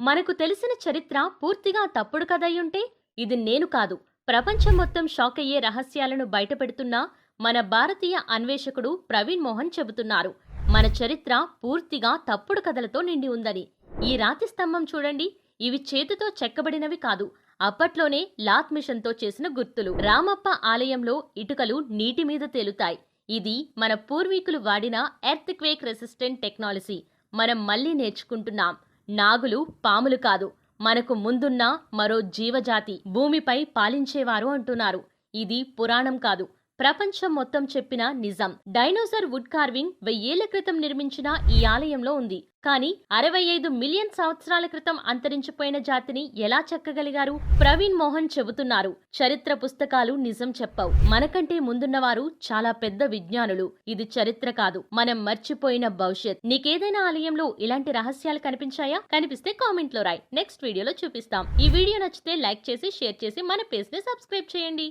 మనకు తెలిసిన చరిత్ర పూర్తిగా తప్పుడు కథయ్యుంటే ఇది నేను కాదు. ప్రపంచం మొత్తం షాక్ అయ్యే రహస్యాలను బయటపెడుతున్న మన భారతీయ అన్వేషకుడు ప్రవీణ్ మోహన్ చెబుతున్నారు. మన చరిత్ర పూర్తిగా తప్పుడు కథలతో నిండి ఉందని. ఈ రాతి స్తంభం చూడండి. ఇవి చేతితో చెక్కబడినవి కాదు. అప్పట్లోనే లాత్ మిషన్తో చేసిన గుర్తులు. రామప్ప ఆలయంలో ఇటుకలు నీటి మీద తేలుతాయి. ఇది మన పూర్వీకులు వాడిన ఎర్త్ క్వేక్ రెసిస్టెంట్ టెక్నాలజీ. మనం మళ్ళీ నేర్చుకుంటున్నాం. నాగులు పాములు కాదు. మనకు ముందున్న మరో జీవజాతి భూమిపై పాలించేవారు అంటున్నారు. ఇది పురాణం కాదు. ప్రపంచం మొత్తం చెప్పిన నిజం. డైనోసర్ వుడ్ కార్వింగ్ వెయ్యేళ్ళ క్రితం నిర్మించిన ఈ ఆలయంలో ఉంది. కానీ అరవై ఐదు మిలియన్ సంవత్సరాల క్రితం అంతరించిపోయిన జాతిని ఎలా చెక్కగలిగారు? ప్రవీణ్ మోహన్ చెబుతున్నారు. చరిత్ర పుస్తకాలు నిజం చెప్పవు. మనకంటే ముందున్నవారు చాలా పెద్ద విజ్ఞానులు. ఇది చరిత్ర కాదు. మనం మర్చిపోయిన భవిష్యత్. నీకేదైనా ఆలయంలో ఇలాంటి రహస్యాలు కనిపించాయా? కనిపిస్తే కామెంట్లో రాయ్. నెక్స్ట్ వీడియోలో చూపిస్తాం. ఈ వీడియో నచ్చితే లైక్ చేసి షేర్ చేసి మన పేజ్ని సబ్స్క్రైబ్ చేయండి.